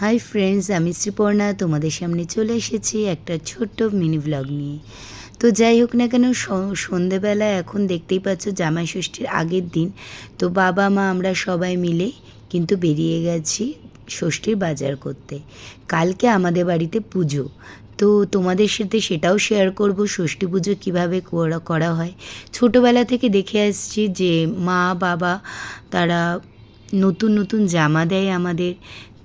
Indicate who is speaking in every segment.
Speaker 1: Hi friends আমি শ্রীপর্ণা, তোমাদের সামনে চলে এসেছি একটা ছোট্ট মিনি ব্লগ নিয়ে। তো যাই হোক না কেন সন্ধেবেলা এখন দেখতেই পাচ্ছ জামাই ষষ্ঠীর আগের দিন। তো বাবা, মা আমরা সবাই মিলে কিন্তু বেরিয়ে গেছি ষষ্ঠীর বাজার করতে। কালকে আমাদের বাড়িতে পুজো। তো তোমাদের সাথে সেটাও শেয়ার করব, ষষ্ঠী পুজো কীভাবে করা হয়। ছোটোবেলা থেকে দেখে আসছি যে মা, বাবা তারা নতুন নতুন জামা দেয় আমাদের।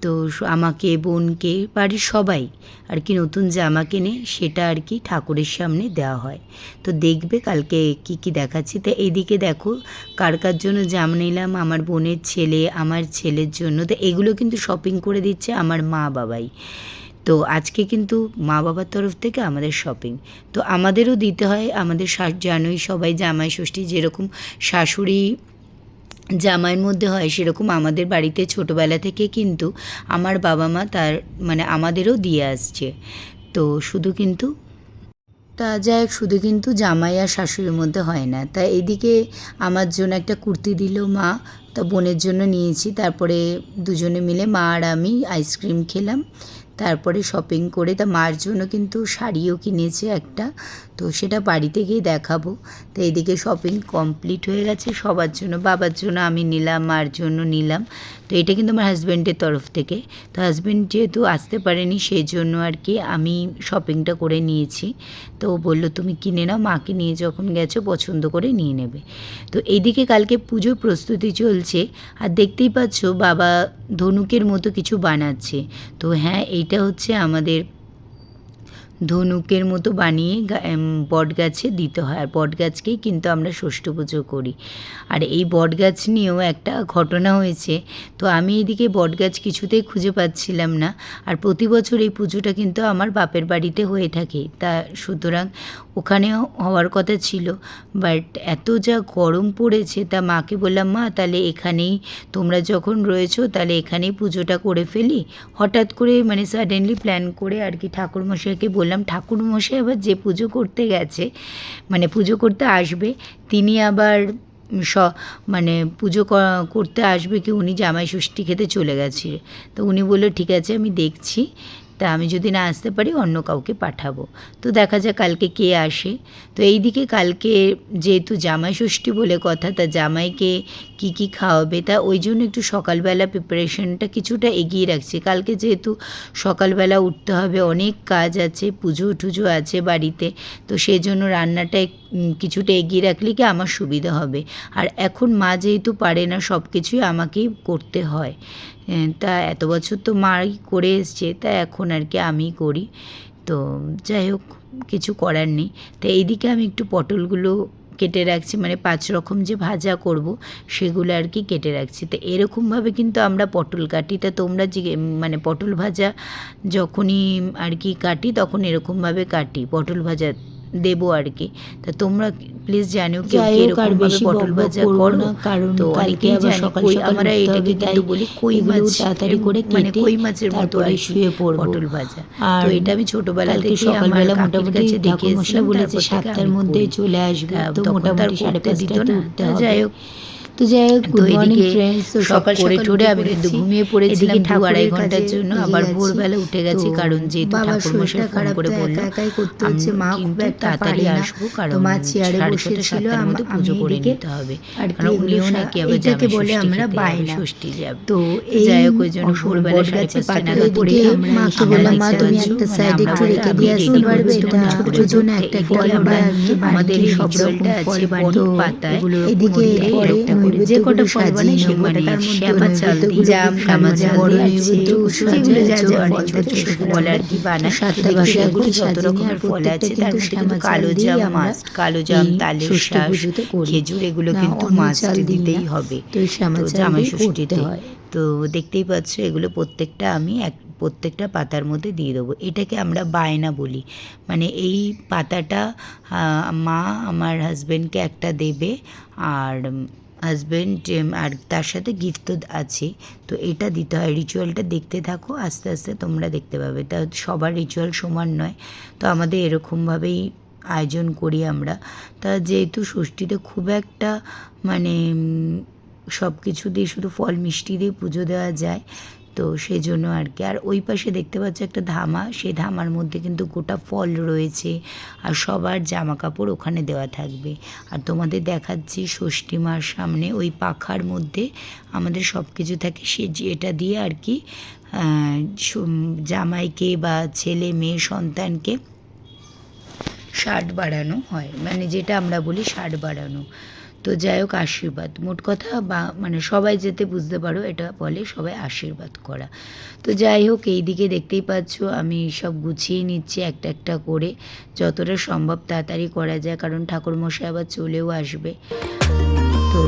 Speaker 1: তো আমাকে, বোনকে, বাড়ির সবাই আর কি নতুন জামা কেনে সেটা আর কি ঠাকুরের সামনে দেওয়া হয়। তো দেখবে কালকে কি কি দেখাচ্ছি। তো এইদিকে দেখো কার কার জন্য জামা নিলাম, আমার বোনের ছেলে, আমার ছেলের জন্য। তো এগুলো কিন্তু শপিং করে দিচ্ছে আমার মা বাবাই। তো আজকে কিন্তু মা বাবার তরফ থেকে আমাদের শপিং তো আমাদেরও দিতে হয়, আমাদের জানোই সবাই জামাই ষষ্ঠী যেরকম শাশুড়ি জামাইয়ের মধ্যে হয় সেরকম আমাদের বাড়িতে ছোটোবেলা থেকে কিন্তু আমার বাবা মা তার মানে আমাদেরও দিয়ে আসছে। তো শুধু কিন্তু তা যাই শুধু কিন্তু জামাই আর শাশুড়ির মধ্যে হয় না। তা এদিকে আমার জন্য একটা কুর্তি দিল মা, তা বোনের জন্য নিয়েছি। তারপরে দুজনে মিলে মা আর আমি আইসক্রিম খেলাম। তারপরে শপিং করে তা মার জন্য কিন্তু শাড়িও কিনেছে একটা। তো সেটা বাড়িতে গিয়ে দেখাবো। তো এইদিকে শপিং কমপ্লিট হয়ে গেছে। সবার জন্য, বাবার জন্য আমি নিলাম, মার জন্য নিলাম। তো এটা কিন্তু আমার হাজব্যান্ডের তরফ থেকে। তো হাজব্যান্ড যেহেতু আসতে পারেনি, সেই জন্য আর কি আমি শপিংটা করে নিয়েছি। তো বলল, তুমি কিনে নাও, মাকে নিয়ে যখন গেছো, পছন্দ করে নিয়ে নেবে। তো এইদিকে কালকে পুজোর প্রস্তুতি চলছে। আর দেখতেই পাচ্ছ, বাবা ধনুকের মতো কিছু বানাচ্ছে। তো হ্যাঁ এইটা হচ্ছে আমাদের ধনুকের মতো বানিয়ে বট গাছে দিতে হয়। আর বট গাছকেই কিন্তু আমরা ষষ্ঠ পুজো করি। আর এই বট গাছ নিয়েও একটা ঘটনা হয়েছে। তো আমি এদিকে বট গাছ কিছুতেই খুঁজে পাচ্ছিলাম না। আর প্রতি বছর এই পুজোটা কিন্তু আমার বাপের বাড়িতে হয়ে থাকে। তা সুতরাং ওখানেও হওয়ার কথা ছিল। বাট এত যা গরম পড়েছে, তা মাকে বললাম, মা, তাহলে এখানেই তোমরা যখন রয়েছো, তাহলে এখানেই পুজোটা করে ফেলি। হঠাৎ করে মানে সাডেনলি প্ল্যান করে আর কি ঠাকুরমশাইকে বললাম, ঠাকুরমশাই আবার যে পুজো করতে গেছে মানে পুজো করতে আসবে, তিনি আবার স মানে পুজো করতে আসবে কি উনি জামাই ষষ্ঠী খেতে চলে গেছে? তো উনি বলল, ঠিক আছে, আমি দেখছি। তা আমি যদি না আসতে পারি অন্য কাউকে পাঠাবো। তো দেখা যাক কালকে কে আসে। তো এইদিকে কালকে যেহেতু জামাই ষষ্ঠী বলে কথা তা জামাইকে কি কি খাওয়াবে তা ওই জন্য একটু সকালবেলা প্রিপারেশনটা কিছুটা এগিয়ে রাখছি। কালকে যেহেতু সকালবেলা উঠতে হবে অনেক কাজ আছে পুজো টুজো আছে বাড়িতে তো সেই জন্য রান্নাটা এক- উম, কিছুটা এগিয়ে রাখলে কি আমার সুবিধা হবে? আর এখন মা যেহেতু পারে না সব কিছুই আমাকেই করতে হয়। তা এত বছর তো মাই করে এসছে, তা এখন আর কি আমি করি। তো যাই হোক, কিছু করার নেই। তো এইদিকে আমি একটু পটলগুলো কেটে রাখছি মানে পাঁচ রকম যে ভাজা করব, সেগুলো আর কি কেটে রাখছি। তো এরকমভাবে কিন্তু আমরা পটল কাটি। তা তোমরা যে মানে পটল ভাজা যখনই আর কি কাটি, তখন এরকমভাবে কাটি। পটল ভাজা দেবো আর কি। তা তোমরা প্লিজ জানিও কি এরকম
Speaker 2: ভাবে
Speaker 1: পটল ভাজা করো।
Speaker 2: না, কারণ
Speaker 1: তো
Speaker 2: কালকে
Speaker 1: অনেকেই
Speaker 2: আবার সকাল
Speaker 1: কই
Speaker 2: সকাল
Speaker 1: আমরা এটাকে কিন্তু বলি কই মাছ
Speaker 2: তাড়াতাড়ি করে
Speaker 1: মানে কই মাছের মতো আর
Speaker 2: শুয়ে পড়ব।
Speaker 1: পটল ভাজা।
Speaker 2: আর
Speaker 1: তো এটা আমি ছোটবেলা থেকে
Speaker 2: সকালবেলা মোটামুটি
Speaker 1: কাছে দেখে এসেছিলাম
Speaker 2: বলেছে সাতটার
Speaker 1: মধ্যে
Speaker 2: চলে আসবে
Speaker 1: তা
Speaker 2: মোটামুটি সাড়ে
Speaker 1: করতে দিত না। তা যাই হোক
Speaker 2: তো যাই হোক গুড মর্নিং ফ্রেন্ডস তো
Speaker 1: সকাল
Speaker 2: করে
Speaker 1: সকাল
Speaker 2: আমি কিন্তু। ঘুমিয়ে পড়েছিলাম
Speaker 1: দু আড়াই ঘণ্টার জন্য আবার ভোরবেলা উঠে গেছি কারণ যেহেতু
Speaker 2: বাবার
Speaker 1: ঠাকুরমশাই ফোন করে বলল
Speaker 2: একা একাই করতে হচ্ছে মা খুব একটা
Speaker 1: তাড়াতাড়ি। আসব কারণ
Speaker 2: তো মা চেয়ারে বসেছিল
Speaker 1: সাতটার
Speaker 2: আম-
Speaker 1: মধ্যে পুজো করে নিতে হবে কারণ উনিও নাকি আবার জামাই
Speaker 2: বলে আমরা।
Speaker 1: যাবে, ষষ্ঠী যাবে
Speaker 2: তো এই
Speaker 1: যাই হোক ওই জন্য ভোরবেলা সাড়ে পাঁচটা নাগাদ
Speaker 2: পড়ে মাকে
Speaker 1: আমরা
Speaker 2: বললাম মা তুমি একটা
Speaker 1: মানে
Speaker 2: সাইডে
Speaker 1: আমরা
Speaker 2: একটু রেখে দিয়ে আসতে পারবে এটা ছোট ছোট
Speaker 1: জন্য।
Speaker 2: একটা ফল
Speaker 1: আমরা
Speaker 2: কি
Speaker 1: আমাদের
Speaker 2: সব রকম ফল
Speaker 1: আছে পাতায়
Speaker 2: এদিকে পরে
Speaker 1: একটা করে যে কটা ফল বানাই
Speaker 2: তার মধ্যে
Speaker 1: চাল
Speaker 2: মানে
Speaker 1: চাল দিয়ে
Speaker 2: নৈবেদ্য
Speaker 1: যেগুলো যা যা
Speaker 2: সাজিয়ে
Speaker 1: বানাই ছোট ফল আর কি বানাই
Speaker 2: সাতটা
Speaker 1: দেখি
Speaker 2: বাসা
Speaker 1: সেগুলো
Speaker 2: করে
Speaker 1: যত রকমের ফল আছে তার মধ্যে কিন্তু কালো জাম কালো জাম তালের। খেজুর এগুলো কিন্তু
Speaker 2: দিই
Speaker 1: দিতেই হবে।
Speaker 2: তো
Speaker 1: জামাই ষষ্ঠীতে
Speaker 2: হয়।
Speaker 1: দেখতেই পাচ্ছ এগুলো প্রত্যেকটা আমি এক প্রত্যেকটা পাতার মধ্যে দিয়ে দেবো। এটাকে আমরা বায়না বলি। মানে এই পাতাটা মা আমার হাজব্যান্ডকে একটা দেবে আর হাজব্যান্ড আর তার সাথে গিফট তো আছে, তো এটা দিতে হয়। রিচুয়ালটা দেখতে থাকো, আস্তে আস্তে তোমরা দেখতে পাবে। তা সবার রিচুয়াল সমান নয়, তো আমাদের এরকমভাবেই আয়োজন করি আমরা। তা যেহেতু ষষ্ঠীতে খুব একটা মানে সব কিছু দিয়ে শুধু ফল মিষ্টি দিয়ে পুজো দেওয়া যায় তো সেই জন্য আর কি। আর ওই পাশে দেখতে পাচ্ছ একটা ধামা, সেই ধামার মধ্যে কিন্তু গোটা ফল রয়েছে আর সবার জামা কাপড় ওখানে দেওয়া থাকবে। আর তোমাদের দেখাচ্ছি ষষ্ঠী মার সামনে ওই পাখার মধ্যে আমাদের সব কিছু থাকে সে এটা দিয়ে আর কি জামাইকে বা ছেলে, মেয়ে, সন্তানকে ষাট বাড়ানো হয়। মানে যেটা আমরা বলি ষাট বাড়ানো। তো যাই হোক, আশীর্বাদ। মোট কথা বা মানে সবাই যেতে বুঝতে পারো, এটা বলে সবাই আশীর্বাদ করা। তো যাই হোক, এই দিকে দেখতেই পাচ্ছ, আমি সব গুছিয়ে নিচ্ছি একটা একটা করে। যতটা সম্ভব তাড়াতাড়ি করা যায়, কারণ ঠাকুরমশাই আবার চলেও আসবে। তো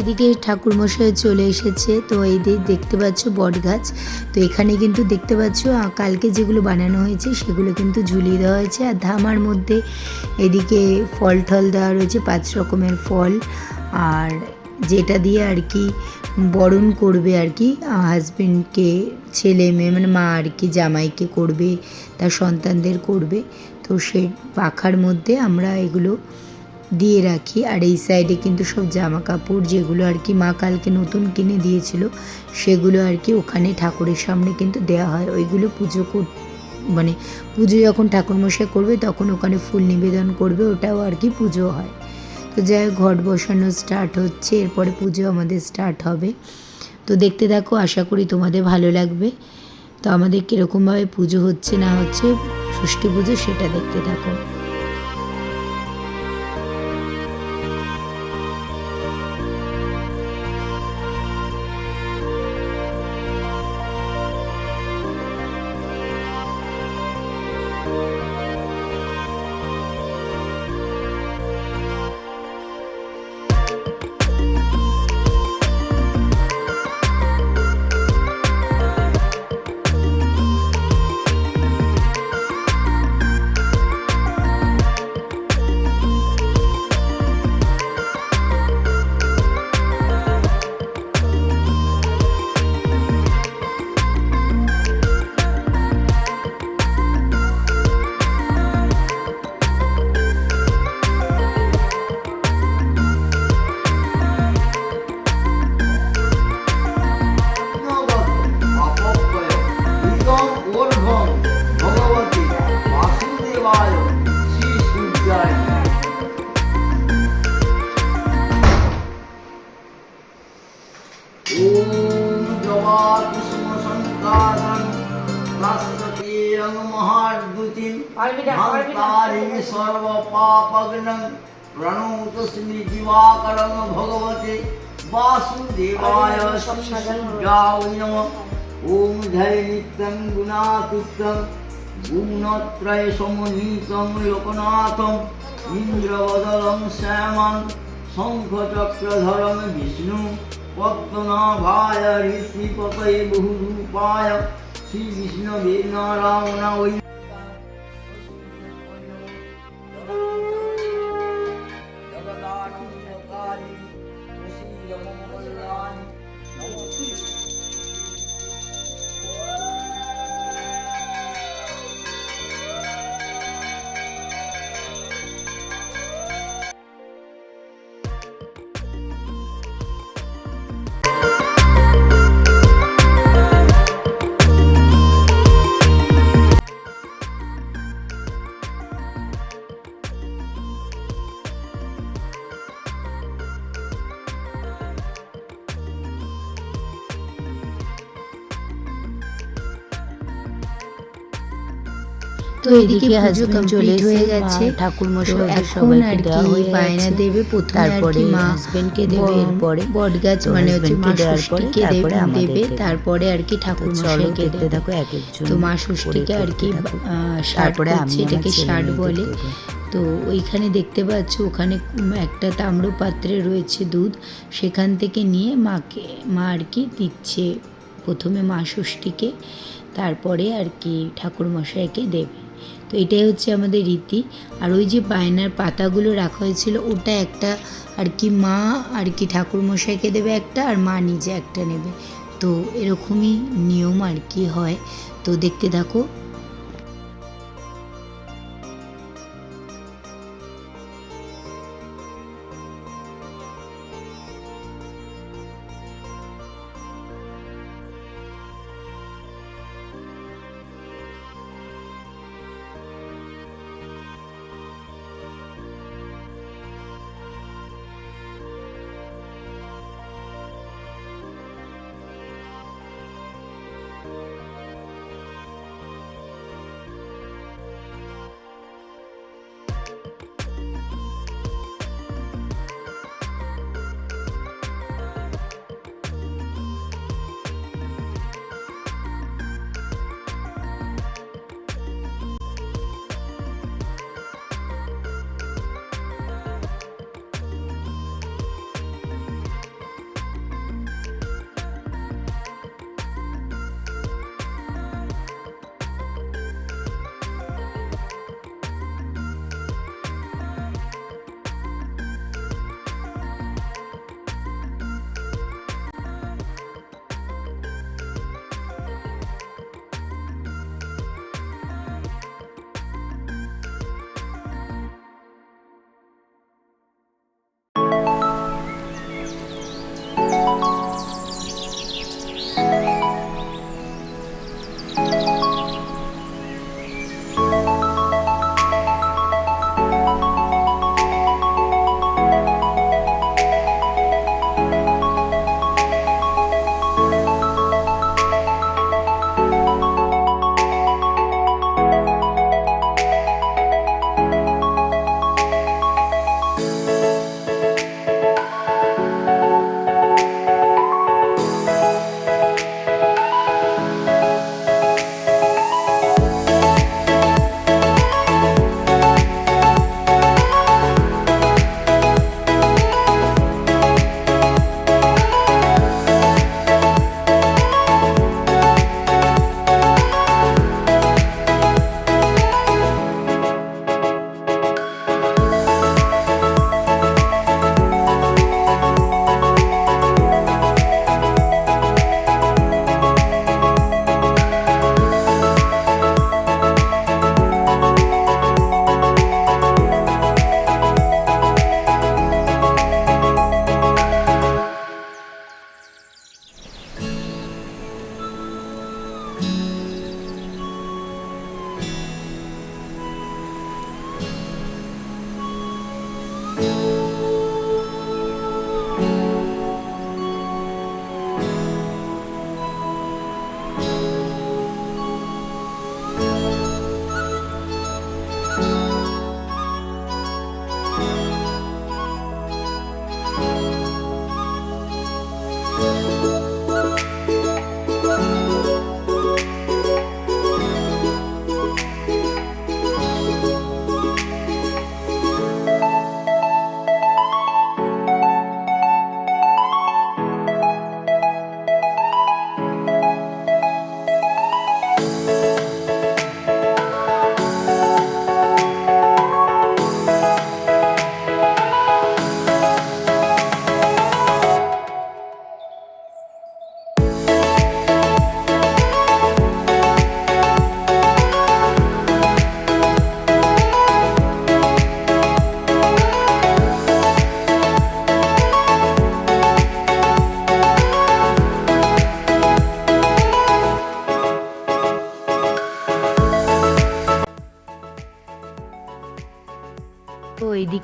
Speaker 1: এদিকে ঠাকুরমশাই চলে এসেছে। তো এই দেখতে পাচ্ছ বট গাছ। তো এখানে কিন্তু দেখতে পাচ্ছ কালকে যেগুলো বানানো হয়েছে সেগুলো কিন্তু ঝুলিয়ে দেওয়া হয়েছে। আর ধামার মধ্যে এদিকে ফল টল দেওয়া রয়েছে, পাঁচ রকমের ফল। আর যেটা দিয়ে আর কি বরণ করবে আর কি হাজবেন্ডকে ছেলে মেয়ে মানে মা আর কি, জামাইকে করবে, তার সন্তানদের করবে। তো সে পাখার মধ্যে আমরা এগুলো দিয়ে রাখি। আর এই সাইডে কিন্তু সব জামা কাপড় যেগুলো আর কি মা কালকে নতুন কিনে দিয়েছিল, সেগুলো আর কি ওখানে ঠাকুরের সামনে কিন্তু দেওয়া হয়। ওইগুলো পুজো কর মানে পুজো যখন ঠাকুরমশাই করবে, তখন ওখানে ফুল নিবেদন করবে, ওটাও আর কি পুজো হয়। তো যাই হোক, ঘট বসানো স্টার্ট হচ্ছে, এরপরে পুজো আমাদের স্টার্ট হবে। তো দেখতে থাকো, আশা করি তোমাদের ভালো লাগবে। তো আমাদের কীরকমভাবে পুজো হচ্ছে না হচ্ছে, ষষ্ঠী পুজো সেটা দেখতে থাকো।
Speaker 2: সূর্যায় নমঃ। ওম ধরে নিত্যং গুণাতীতং গুণত্রয় সমন্বিতং লোকনাথং ইন্দ্রবদলং শ্যামং শঙ্খচক্রধরং বিষ্ণু পদ্মনাভায় ঋষিপতয়ে বহুরূপায় শ্রী
Speaker 1: তো এদিকে হাজবেন্ড চলে হয়ে গেছে। ঠাকুর মশাই এখন আর কি বায়না দেবে। তারপরে মা হাজবেন্ডকে দেবে এরপরে বটগাছ মানে হচ্ছে মা ষষ্ঠীকে দেবে দেবে। তারপরে আর কি ঠাকুর মশাইকে থাকো এক একজন তো মা ষষ্ঠীকে আর কি তারপরে এটাকে ষাট বলে। তো ওইখানে দেখতে পাচ্ছ ওখানে একটা তাম্র পাত্রে রয়েছে দুধ। সেখান থেকে নিয়ে মাকে মা আর কি দিচ্ছে প্রথমে মা ষষ্ঠীকে তারপরে আর কি ঠাকুর মশাইকে দেবে। তো এটাই হচ্ছে আমাদের রীতি। আর ওই যে বায়নার পাতাগুলো রাখা হয়েছিল, ওটা একটা আর কি মা আর কি ঠাকুরমশাইকে দেবে একটা আর মা নিজে একটা নেবে। তো এরকমই নিয়ম আর কি হয়। তো দেখতে থাকো।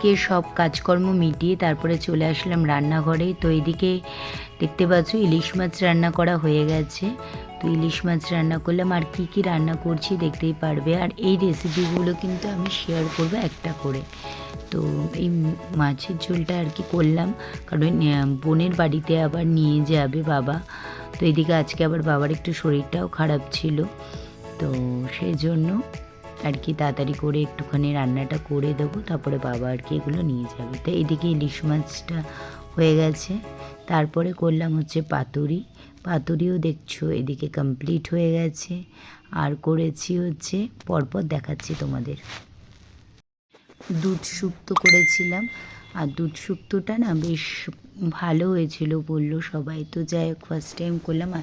Speaker 1: এইদিকে সব কাজকর্ম মিটিয়ে তারপরে চলে আসলাম রান্নাঘরে। তো এইদিকে দেখতে পাচ্ছ ইলিশ মাছ রান্না করা হয়ে গেছে। তো ইলিশ মাছ রান্না করলাম আর কি কি রান্না করছি দেখতেই পারবে। আর এই রেসিপিগুলো কিন্তু আমি শেয়ার করব একটা করে। তো এই মাছের ঝোলটা আর কি করলাম। কারণ বোনের বাড়িতে আবার নিয়ে যাবে বাবা। তো এদিকে আজকে আবার বাবার একটু শরীরটাও খারাপ ছিল। তো সেই জন্য আর কি তাড়াতাড়ি করে একটুখানি রান্নাটা করে দেবো, তারপরে বাবা আর কি এগুলো নিয়ে যাবে। তো এদিকে ইলিশ মাছটা হয়ে গেছে। তারপরে করলাম হচ্ছে পাতুরি। পাতুরিও দেখছ এদিকে কমপ্লিট হয়ে গেছে। আর করেছি হচ্ছে, পরপর দেখাচ্ছি তোমাদের। দুধ শুক্তো করেছিলাম। আর দুধ শুক্তোটা না বেশ ভালো হয়েছিল বলল সবাই। তো যাই হোক ফার্স্ট টাইম করলাম। আর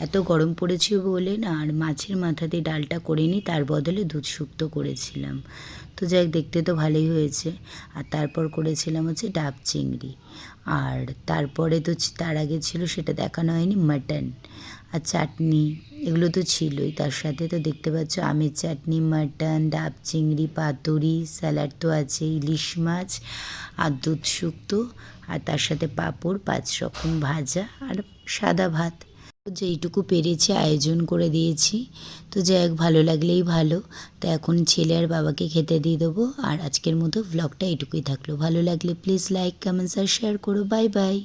Speaker 1: এত গরম পড়েছিল বলে না, আর মাছের মাথাতে ডালটা করিনি, তার বদলে দুধ শুক্তো করেছিলাম। তো যাই হোক, দেখতে তো ভালোই হয়েছে। আর তারপর করেছিলাম হচ্ছে ডাব চিংড়ি। আর তারপরে তো তার আগে ছিল সেটা দেখানো হয়নি, মাটন আর চাটনি। এগুলো তো ছিলই। তার সাথে তো দেখতে পাচ্ছ, আমের চাটনি, মাটন, ডাব চিংড়ি, পাতুরি, স্যালাড তো আছে ইলিশ মাছ আর দুধ শুক্তো আর তার সাথে পাঁপড়, পাঁচ রকম ভাজা আর সাদা ভাত। যেইটুকু পেরেছি আয়োজন করে দিয়েছি। তো যাই হোক, ভালো লাগলেই ভালো। তো এখন ছেলে আর বাবাকে খেতে দিয়ে দেবো। আর আজকের মতো ভ্লগটা এইটুকুই থাকল। ভালো লাগলে প্লিজ লাইক কমেন্টস আর শেয়ার করো। Bye bye